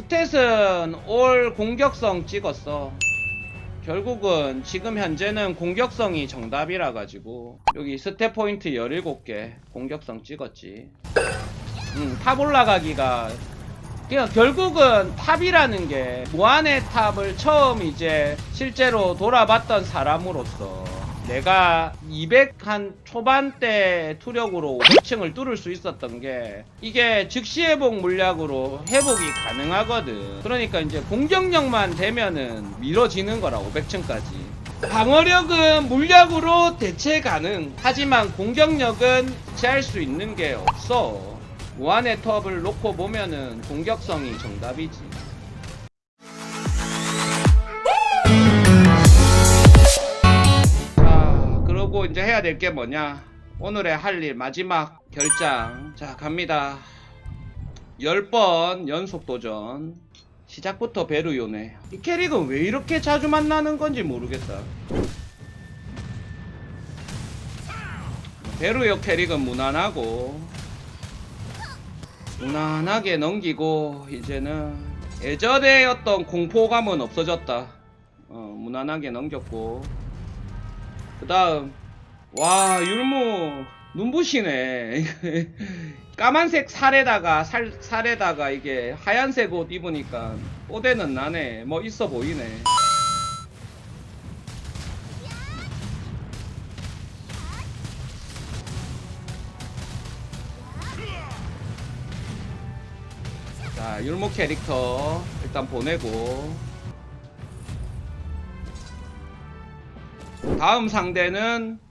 스탯은 올 공격성 찍었어. 결국은 지금 현재는 공격성이 정답이라 가지고 여기 스탯 포인트 17개 공격성 찍었지. 음, 탑 올라가기가 그냥 결국은 탑이라는 게 무한의 탑을 처음 이제 실제로 돌아봤던 사람으로서 내가 200 한 초반대 투력으로 500층을 뚫을 수 있었던 게 이게 즉시 회복 물약으로 회복이 가능하거든. 그러니까 이제 공격력만 되면은 밀어지는 거라 500층까지. 방어력은 물약으로 대체 가능. 하지만 공격력은 대체할 수 있는 게 없어. 무한의 톱을 놓고 보면은 공격성이 정답이지. 이제 해야 될 게 뭐냐? 오늘의 할 일 마지막 결장. 자, 갑니다. 10번 연속 도전. 시작부터 베르 요네. 이 캐릭은 왜 이렇게 자주 만나는 건지 모르겠다. 베르요 캐릭은 무난하고 무난하게 넘기고 이제는 예전에 어떤 공포감은 없어졌다. 어, 무난하게 넘겼고 그 다음 와 율무 눈부시네. 까만색 살에다가 살, 살에다가 이게 하얀색 옷 입으니까 뽀대는 나네. 뭐 있어 보이네. 자 율무 캐릭터 일단 보내고. 다음 상대는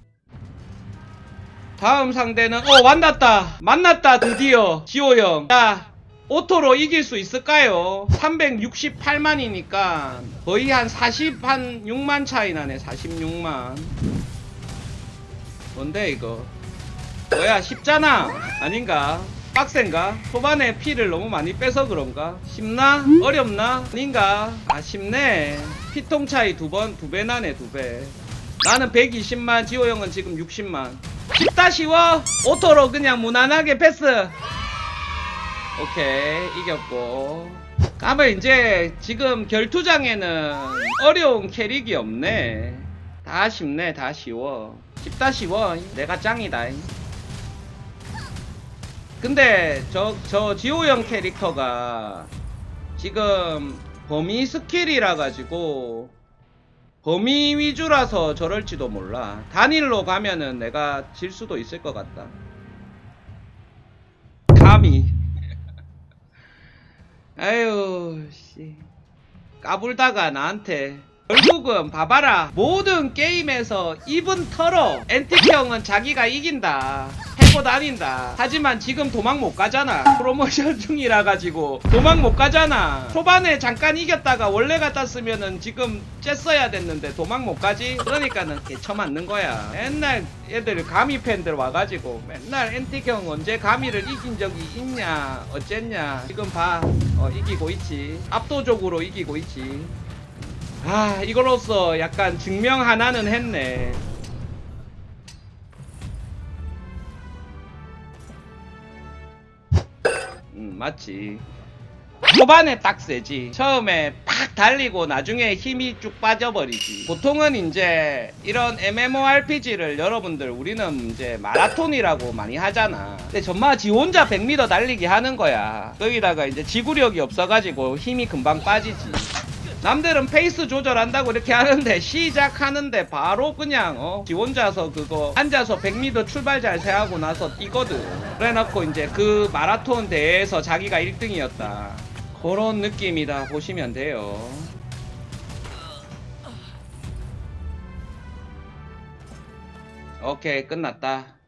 다음 상대는 어 만났다 만났다 드디어 지호형 자 오토로 이길 수 있을까요? 368만이니까 거의 한 40, 한 6만 차이 나네 46만 뭔데 이거 뭐야 쉽잖아 아닌가? 빡센가? 초반에 피를 너무 많이 빼서 그런가? 쉽나? 어렵나? 아닌가? 아 쉽네 피통 차이 두 번 두 배 나네 두배 나는 120만 지호 형은 지금 60만 쉽다 쉬워 오토로 그냥 무난하게 패스. 오케이 이겼고. 까면 이제 지금 결투장에는 어려운 캐릭이 없네. 다 쉽네 다 쉬워. 쉽다 쉬워 내가 짱이다. 근데 저 저 지호 형 캐릭터가 지금 범위 스킬이라 가지고 범위 위주라서 저럴지도 몰라. 단일로 가면은 내가 질 수도 있을 것 같다. 감히. 아유, 씨. 까불다가 나한테. 결국은 봐봐라. 모든 게임에서 입은 털어. 엔틱 형은 자기가 이긴다. 해고 다닌다. 하지만 지금 도망 못 가잖아. 프로모션 중이라 가지고 도망 못 가잖아. 초반에 잠깐 이겼다가 원래 같았으면은 지금 쬐어야 됐는데 도망 못 가지. 그러니까는 개쳐 맞는 거야. 맨날 애들 가미 팬들 와가지고 맨날 엔틱 형 언제 가미를 이긴 적이 있냐 어쨌냐. 지금 봐. 어, 이기고 있지. 압도적으로 이기고 있지. 아 이걸로써 약간 증명 하나는 했네. 음, 맞지. 초반에 딱 세지. 처음에 팍 달리고 나중에 힘이 쭉 빠져버리지. 보통은 이제 이런 MMORPG를 여러분들 우리는 이제 마라톤이라고 많이 하잖아. 근데 전마 지 혼자 100m 달리기 하는 거야. 거기다가 이제 지구력이 없어가지고 힘이 금방 빠지지. 남들은 페이스 조절한다고 이렇게 하는데 시작하는데 바로 그냥 어? 지 혼자서 그거 앉아서 100m 출발 잘 세하고 나서 뛰거든. 그래놓고 이제 그 마라톤 대회에서 자기가 1등이었다. 그런 느낌이다 보시면 돼요. 오케이 끝났다